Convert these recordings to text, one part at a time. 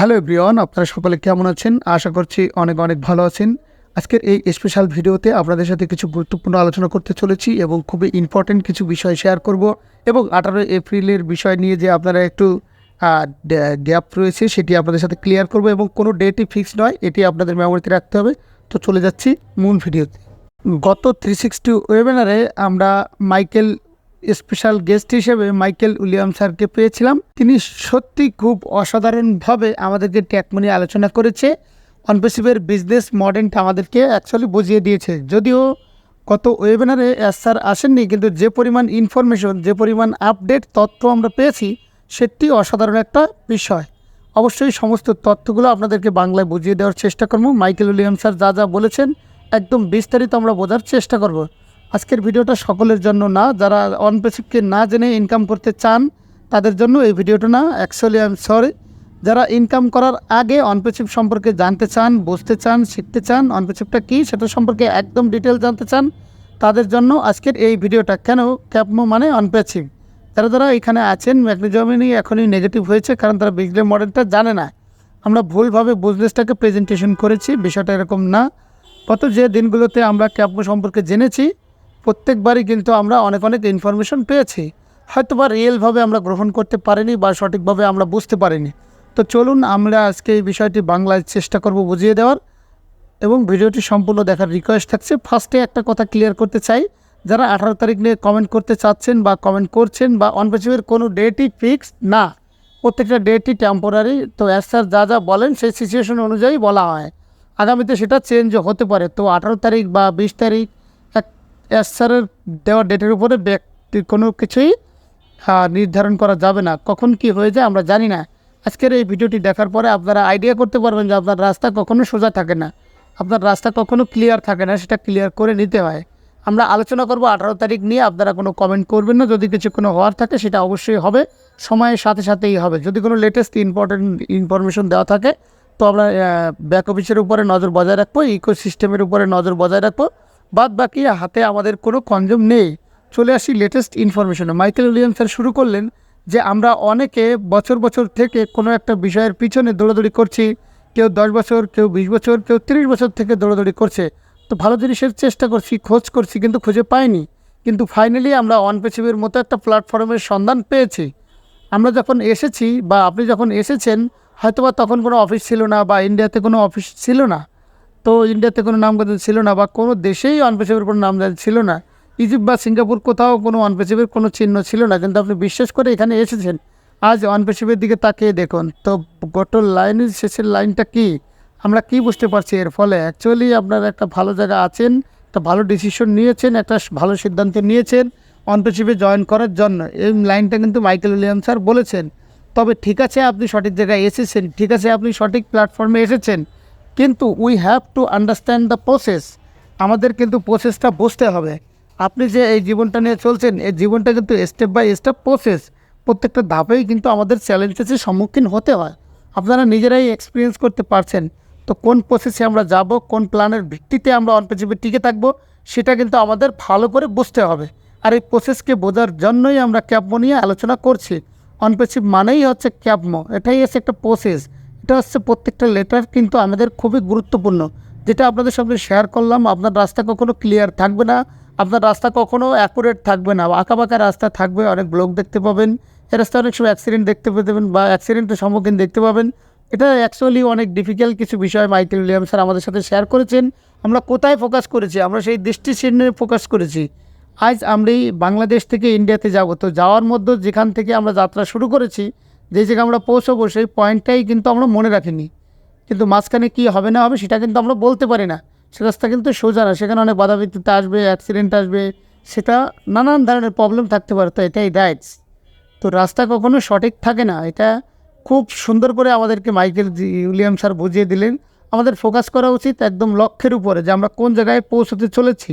Hello everyone, আপনারা সকলে কেমন আছেন? আশা করছি অনেক অনেক ভালো আছেন। আজকের এই স্পেশাল ভিডিওতে আপনাদের সাথে কিছু গুরুত্বপূর্ণ আলোচনা করতে চলেছি এবং খুবই ইম্পর্টেন্ট কিছু বিষয় শেয়ার করব এবং আঠারোই এপ্রিলের বিষয় নিয়ে যে আপনারা একটু গ্যাপ রয়েছে সেটি আপনাদের সাথে ক্লিয়ার করব এবং কোনো ডেটই ফিক্স নয়, এটি আপনাদের মেমোরিতে রাখতে হবে। তো চলে যাচ্ছি মূল ভিডিওতে। গত থ্রি সিক্সটি ওয়েবিনারে আমরা মাইকেল স্পেশাল গেস্ট হিসেবে মাইকেল উইলিয়াম স্যারকে পেয়েছিলাম। তিনি সত্যি খুব অসাধারণভাবে আমাদেরকে ট্যাকমনি আলোচনা করেছে। অনপেসিভের বিজনেস মডেলটা আমাদেরকে অ্যাকচুয়ালি বুঝিয়ে দিয়েছে। যদিও গত ওয়েবিনারে এস স্যার আসেননি, কিন্তু যে পরিমাণ ইনফরমেশন যে পরিমাণ আপডেট তথ্য আমরা পেয়েছি সেটি অসাধারণ একটা বিষয়। অবশ্যই সমস্ত তথ্যগুলো আপনাদেরকে বাংলায় বুঝিয়ে দেওয়ার চেষ্টা করব। মাইকেল উইলিয়াম স্যার যা যা বলেছেন, একদম বিস্তারিত আমরা বোঝার চেষ্টা করব। আজকের ভিডিওটা সকলের জন্য না, যারা অন অনপেসিভকে না জেনে ইনকাম করতে চান, তাদের জন্য এই ভিডিওটা না অ্যাকচুয়ালি আই এম সরি যারা ইনকাম করার আগে অনপেসিভ সম্পর্কে জানতে চান, বুঝতে চান, শিখতে চান অনপেসিভটা কী সেটা সম্পর্কে একদম ডিটেল জানতে চান, তাদের জন্য আজকের এই ভিডিওটা। কেন? ক্যাপমো মানে অনপেসিভ যারা যারা এখানে আছেন, ম্যাগনেজমিনি এখনই নেগেটিভ হয়েছে, কারণ তারা বিজনেস মডেলটা জানে না। আমরা ভুলভাবে বিজনেসটাকে প্রেজেন্টেশন করেছি, বিষয়টা এরকম না। গত যে দিনগুলোতে আমরা ক্যাপমো সম্পর্কে জেনেছি প্রত্যেকবারই কিন্তু আমরা অনেক অনেক ইনফরমেশন পেয়েছি। হয়তো বা রিয়েলভাবে আমরা গ্রহণ করতে পারিনি বা সঠিকভাবে আমরা বুঝতে পারিনি। তো চলুন আমরা আজকে এই বিষয়টি বাংলায় চেষ্টা করব বুঝিয়ে দেওয়ার এবং ভিডিওটি সম্পূর্ণ দেখার রিকোয়েস্ট থাকছে। ফার্স্টে একটা কথা ক্লিয়ার করতে চাই। যারা আঠারো তারিখ নিয়ে কমেন্ট করতে চাচ্ছেন বা কমেন্ট করছেন বা অনপেসিভের কোনো ডেটই ফিক্সড না, প্রত্যেকটা ডেটই টেম্পোরারি তো অ্যাজ স্যার যা যা বলেন সেই সিচুয়েশন অনুযায়ী বলা হয়। আগামীতে সেটা চেঞ্জ হতে পারে। তো আঠারো তারিখ বা বিশ তারিখ এস স্যারের দেওয়া ডেটের উপরে ব্যক্তি কোনো কিছুই নির্ধারণ করা যাবে না। কখন কি হয়ে যায় আমরা জানি না। আজকের এই ভিডিওটি দেখার পরে আপনারা আইডিয়া করতে পারবেন যে আপনার রাস্তা কখনো সোজা থাকে না। আপনার রাস্তা কখনো ক্লিয়ার থাকে না, সেটা ক্লিয়ার করে নিতে হয়। আমরা আলোচনা করব আঠারো তারিখ নিয়ে, আপনারা কোনো কমেন্ট করবেন না। যদি কিছু কোনো হওয়ার থাকে, সেটা অবশ্যই হবে। সময়ের সাথে সাথেই হবে। যদি কোনো লেটেস্ট ইম্পর্টেন্ট ইনফরমেশন দেওয়া থাকে, তো আমরা ব্যাক অফিসের উপরে নজর বজায় রাখব ইকো সিস্টেমের উপরে নজর বজায় রাখব। বাদ বাকি হাতে আমাদের কোনো কনজুম নেই। চলে আসি লেটেস্ট ইনফরমেশনে মাইকেল উইলিয়াম স্যার শুরু করলেন যে আমরা অনেকে বছর বছর থেকে কোনো একটা বিষয়ের পিছনে দৌড়াদৌড়ি করছি। কেউ দশ বছর, কেউ বিশ বছর, কেউ তিরিশ বছর থেকে দৌড়াদৌড়ি করছে। তো ভালো জিনিসের চেষ্টা করছি, খোঁজ করছি কিন্তু খুঁজে পাইনি। কিন্তু ফাইনালি আমরা অনপেসিভের মতো একটা প্ল্যাটফর্মের সন্ধান পেয়েছি। আমরা যখন এসেছি বা আপনি যখন এসেছেন, হয়তোবা তখন কোনো অফিস ছিল না বা ইন্ডিয়াতে কোনো অফিস ছিল না। তো ইন্ডিয়াতে কোনো নামগন্ধ ছিল না বা কোনো দেশেই অনপেসিভের কোনো নাম ছিল না। ইজিপ্ট বা সিঙ্গাপুর কোথাও কোনো অনপেসিভের কোনো চিহ্ন ছিল না। কিন্তু আপনি বিশ্বাস করে এখানে এসেছেন। আজ অনপেসিভের দিকে তাকিয়ে দেখুন। তো গত লাইনের শেষের লাইনটা কি? আমরা কি বুঝতে পারছি এর ফলে? অ্যাকচুয়ালি আপনারা একটা ভালো জায়গা আছেন, একটা ভালো ডিসিশন নিয়েছেন, একটা ভালো সিদ্ধান্ত নিয়েছেন অনপেসিভে জয়েন করার জন্য। এই লাইনটা কিন্তু মাইকেল উইলিয়াম স্যার বলেছেন। তবে ঠিক আছে আপনি সঠিক জায়গায় এসেছেন, ঠিক আছে আপনি সঠিক প্ল্যাটফর্মে এসেছেন। কিন্তু we have to understand the process আমাদের কিন্তু প্রসেসটা বুঝতে হবে। আপনি যে এই জীবনটা নিয়ে চলছেন, এই জীবনটা কিন্তু স্টেপ বাই স্টেপ প্রসেস প্রত্যেকটা ধাপেই কিন্তু আমাদের চ্যালেঞ্জেসের সম্মুখীন হতে হয়। আপনারা নিজেরাই এক্সপিরিয়েন্স করতে পারছেন। তো কোন প্রসেসে আমরা যাব, কোন প্ল্যানের ভিত্তিতে আমরা অনপেসিভে টিকে থাকব, সেটা কিন্তু আমাদের ভালো করে বুঝতে হবে। আর এই প্রসেসকে বোঝার জন্যই আমরা ক্যাবমো নিয়ে আলোচনা করছি। অনপেসিভ মানেই হচ্ছে ক্যাবমো এটাই হচ্ছে একটা প্রসেস এটা হচ্ছে প্রত্যেকটা লেটার কিন্তু আমাদের খুবই গুরুত্বপূর্ণ। যেটা আপনাদের সামনে শেয়ার করলাম, আপনার রাস্তা কখনো ক্লিয়ার থাকবে না, আপনার রাস্তা কখনো অ্যাকুরেট থাকবে না। আঁকা বাঁকা রাস্তা থাকবে, অনেক ব্লক দেখতে পাবেন, এ রাস্তায় অনেক সময় অ্যাক্সিডেন্ট দেখতে পেতেবেন বা অ্যাক্সিডেন্টের সম্মুখীন দেখতে পাবেন। এটা অ্যাকচুয়ালি অনেক ডিফিকাল্ট কিছু বিষয় মাইকেল উইলিয়াম স্যার আমাদের সাথে শেয়ার করেছেন। আমরা কোথায় ফোকাস করেছি? আমরা সেই দৃষ্টি চিহ্নে ফোকাস করেছি। আজ আমরা এই বাংলাদেশ থেকে ইন্ডিয়াতে যাব। তো যাওয়ার মধ্যে যেখান থেকে আমরা যাত্রা শুরু করেছি যে জায়গায় আমরা পৌঁছবো, সেই পয়েন্টটাই কিন্তু আমরা মনে রাখিনি। কিন্তু মাঝখানে কী হবে না হবে সেটা কিন্তু আমরা বলতে পারি না। সে রাস্তা কিন্তু সোজা না, সেখানে অনেক বাধা বিঘ্নতা আসবে অ্যাক্সিডেন্ট আসবে, সেটা নানান ধরনের প্রবলেম থাকতে পারে, তো এটাই রাইটস তো রাস্তা কখনো সঠিক থাকে না, এটা খুব সুন্দর করে আমাদেরকে মাইকেল উইলিয়াম স্যার বুঝিয়ে দিলেন। আমাদের ফোকাস করা উচিত একদম লক্ষ্যের উপরে, যে আমরা কোন জায়গায় পৌঁছতে চলেছি।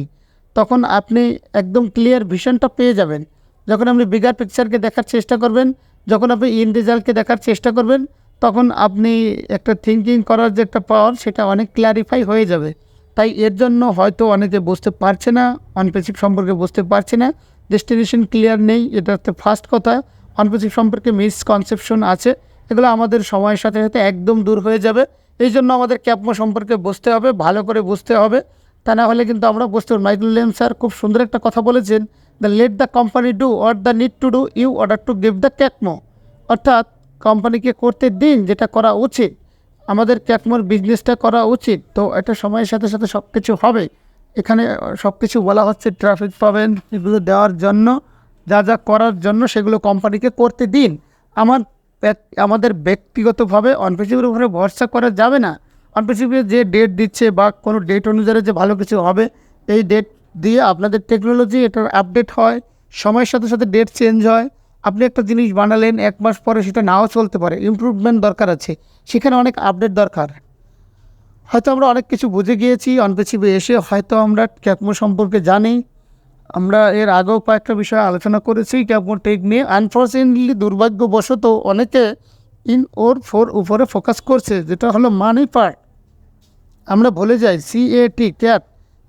তখন আপনি একদম ক্লিয়ার ভিশনটা পেয়ে যাবেন। যখন আপনি বিগার পিকচারকে দেখার চেষ্টা করবেন যখন আপনি ইন রেজাল্টকে দেখার চেষ্টা করবেন, তখন আপনি একটা থিঙ্কিং করার যে একটা পাওয়ার সেটা অনেক ক্ল্যারিফাই হয়ে যাবে। তাই এর জন্য হয়তো অনেকে বুঝতে পারছে না অনপেসিভ সম্পর্কে বুঝতে পারছে না। ডেস্টিনেশন ক্লিয়ার নেই, এটা হচ্ছে ফার্স্ট কথা। অনপেসিভ সম্পর্কে মিসকনসেপশন আছে। এগুলো আমাদের সময়ের সাথে সাথে একদম দূর হয়ে যাবে। এই জন্য আমাদের ক্যাপমো সম্পর্কে বুঝতে হবে, ভালো করে বুঝতে হবে। তা না হলে কিন্তু আমরা বুঝতে পারব মাইকেল লেম স্যার খুব সুন্দর একটা কথা বলেছেন the let the company do or the need to do you order to give the ক্যাকমো অর্থাৎ কোম্পানিকে করতে দিন যেটা করা উচিত, আমাদের ক্যাকমোর বিজনেসটা করা উচিত। তো এটা সময়ের সাথে সাথে সব কিছু হবে। এখানে সব কিছু বলা হচ্ছে ট্রাফিক পাবেন, এগুলো দেওয়ার জন্য, যা যা করার জন্য সেগুলো কোম্পানিকে করতে দিন। আমার আমাদের ব্যক্তিগতভাবে অনপেসিভের উপরে ভরসা করা যাবে না। অনপেসিভে যে ডেট দিচ্ছে বা কোনো ডেট অনুযায়ী যে ভালো কিছু হবে, এই ডেট দিয়ে আপনাদের টেকনোলজি এটার আপডেট হয়, সময়ের সাথে সাথে ডেট চেঞ্জ হয়। আপনি একটা জিনিস বানালেন, এক মাস পরে সেটা নাও চলতে পারে ইমপ্রুভমেন্ট দরকার আছে। সেখানে অনেক আপডেট দরকার। হয়তো আমরা অনেক কিছু বুঝে গিয়েছি অনপেসিভে এসে হয়তো আমরা ক্যাকমো সম্পর্কে জানি। আমরা এর আগেও কয়েকটা বিষয়ে আলোচনা করেছি ক্যাকমো টেক নিয়ে। আনফর্চুনেটলি দুর্ভাগ্যবশত অনেকে ইন ওর ফোর উপরে ফোকাস করছে, যেটা হলো মানি পার্ট আমরা ভুলে যাই সি এ টি ক্যাট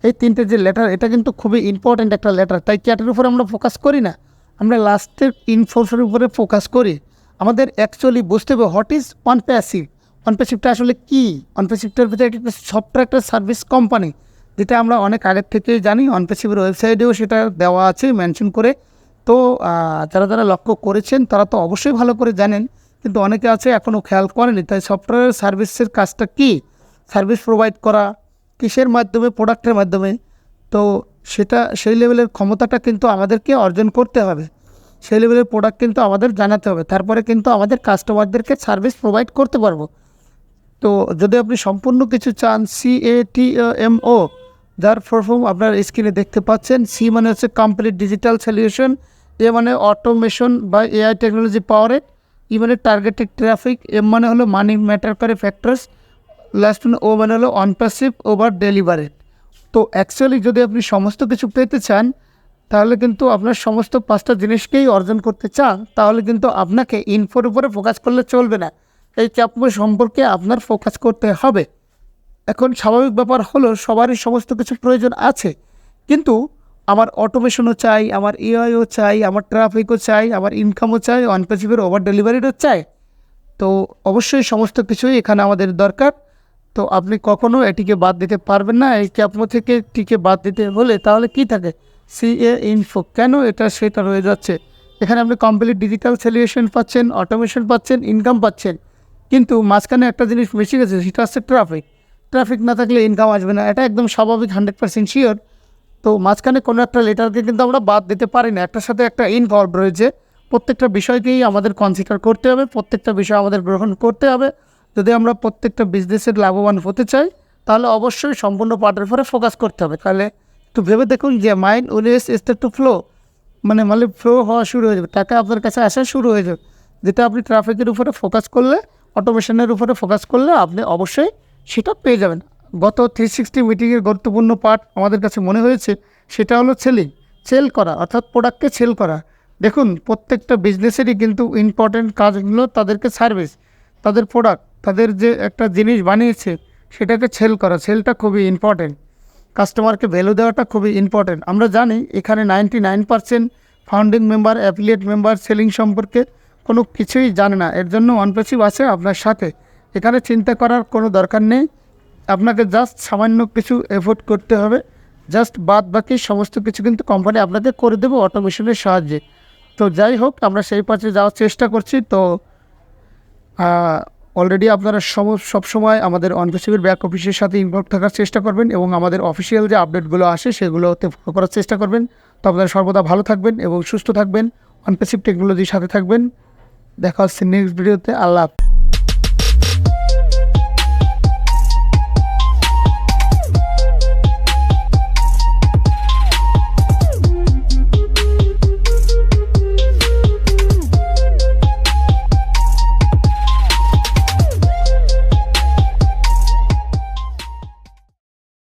এই তিনটে যে লেটার এটা কিন্তু খুবই ইম্পর্ট্যান্ট একটা লেটার তাই ক্যাটের উপরে আমরা ফোকাস করি না। আমরা লাস্টের ইনফোর্সের উপরে ফোকাস করি। আমাদের অ্যাকচুয়ালি বুঝতে হবে what is one passive one প্যাসিভটা আসলে কী? ওয়ান প্যাসিভটার ভিতরে একটা সফটওয়্যার একটা সার্ভিস কোম্পানি যেটা আমরা অনেক আগের থেকে জানি। ওয়ান প্যাসিভের ওয়েবসাইটেও সেটা দেওয়া আছে মেনশন করে। তো যারা যারা লক্ষ্য করেছেন, তারা তো অবশ্যই ভালো করে জানেন। কিন্তু অনেকে আছে এখনও খেয়াল করেনি। তাই সফটওয়্যার সার্ভিসের কাজটা কী? সার্ভিস প্রোভাইড করা, কিসের মাধ্যমে, প্রোডাক্টের মাধ্যমে, তো সেটা, সেই লেভেলের ক্ষমতাটা কিন্তু আমাদেরকে অর্জন করতে হবে। সেই লেভেলের প্রোডাক্ট কিন্তু আমাদের জানাতে হবে। তারপরে কিন্তু আমাদের কাস্টমারদেরকে সার্ভিস প্রোভাইড করতে পারব। তো যদি আপনি সম্পূর্ণ কিছু চান সি এ টি এম ও যার ফর্ম আপনার স্ক্রিনে দেখতে পাচ্ছেন সি মানে হচ্ছে কমপ্লিট ডিজিটাল সলিউশন এ মানে অটোমেশন বা এআই টেকনোলজি পাওয়ারে ই মানে টার্গেটেড ট্রাফিক এম মানে হলো মানি ম্যাটার করে ফ্যাক্টরস লাস্ট ও মানে হলো অনপ্যাসিভ ওভার ডেলিভারেড। তো অ্যাকচুয়ালি যদি আপনি সমস্ত কিছু পেতে চান, তাহলে কিন্তু আপনার সমস্ত পাঁচটা জিনিসকেই অর্জন করতে চান, তাহলে কিন্তু আপনাকে ইনফোর উপরে ফোকাস করলে চলবে না। এই চাপমো সম্পর্কে আপনার ফোকাস করতে হবে। এখন স্বাভাবিক ব্যাপার হলো, সবারই সমস্ত কিছু প্রয়োজন আছে। কিন্তু আমার অটোমেশনও চাই, আমার এআইও চাই, আমার ট্রাফিকও চাই, আমার ইনকামও চাই অনপেসিভের ওভার ডেলিভারিরও চাই। তো অবশ্যই সমস্ত কিছুই এখানে আমাদের দরকার। তো আপনি কখনো এটিকে বাদ দিতে পারবেন না। এই ক্যাপমো থেকে টিকে বাদ দিতে হলে তাহলে কি থাকে? C A info. কেন এটা সেটা রয়ে যাচ্ছে? এখানে আপনি কমপ্লিট ডিজিটাল সলিউশন পাচ্ছেন অটোমেশন পাচ্ছেন ইনকাম পাচ্ছেন। কিন্তু মাঝখানে একটা জিনিস মিশে গেছে, সেটা হচ্ছে ট্রাফিক ট্রাফিক না থাকলে ইনকাম আসবে না। এটা একদম স্বাভাবিক হান্ড্রেড পার্সেন্ট শিওর তো মাঝখানে কোনো একটা লেটারকে কিন্তু আমরা বাদ দিতে পারি না। একটার সাথে একটা ইনভলভ রয়েছে। প্রত্যেকটা বিষয়কেই আমাদের কনসিডার করতে হবে। প্রত্যেকটা বিষয় আমাদের গ্রহণ করতে হবে। যদি আমরা প্রত্যেকটা বিজনেসের লাভবান হতে চাই, তাহলে অবশ্যই সম্পূর্ণ পার্টের উপরে ফোকাস করতে হবে। তাহলে একটু ভেবে দেখুন যে mind will start to flow মানে মানে ফ্লো হওয়া শুরু হয়ে যাবে, টাকা আপনার কাছে আসা শুরু হয়ে যাবে। যেটা আপনি ট্রাফিকের উপরে ফোকাস করলে অটোমেশনের উপরে ফোকাস করলে আপনি অবশ্যই সেটা পেয়ে যাবেন। গত থ্রি সিক্সটি মিটিংয়ের গুরুত্বপূর্ণ পার্ট আমাদের কাছে মনে হয়েছে, সেটা হলো সেলিং সেল করা, অর্থাৎ প্রোডাক্টকে সেল করা। দেখুন, প্রত্যেকটা বিজনেসেরই কিন্তু ইম্পর্ট্যান্ট কাজ হলো তাদেরকে সার্ভিস তাদের প্রোডাক্ট তাদের যে একটা জিনিস বানিয়েছে সেটাকে সেল করা সেলটা খুবই ইম্পর্টেন্ট কাস্টমারকে ভ্যালু দেওয়াটা খুবই ইম্পর্টেন্ট আমরা জানি এখানে ninety nine percent founding member affiliate member selling সম্পর্কে কোনো কিছুই জানে না। এর জন্য অনপেসিভ আছে আপনার সাথে। এখানে চিন্তা করার কোনো দরকার নেই। আপনাকে জাস্ট সামান্য কিছু এফোর্ট করতে হবে। জাস্ট বাদ বাকি সমস্ত কিছু কিন্তু কোম্পানি আপনাকে করে দেবে অটোমেশনের সাহায্যে। তো যাই হোক, আমরা সেই পাশে যাওয়ার চেষ্টা করছি। তো অলরেডি আপনারা সব সময় আমাদের অনপেসিভের ব্যাক অফিসের সাথে ইনভলভ থাকার চেষ্টা করবেন এবং আমাদের অফিসিয়াল যে আপডেটগুলো আসে সেগুলোতে ফলো করার চেষ্টা করবেন। তো আপনারা সর্বদা ভালো থাকবেন এবং সুস্থ থাকবেন। অনপেসিভ টেকনোলজির সাথে থাকবেন। দেখা হচ্ছে নেক্সট ভিডিওতে আল্লাহ।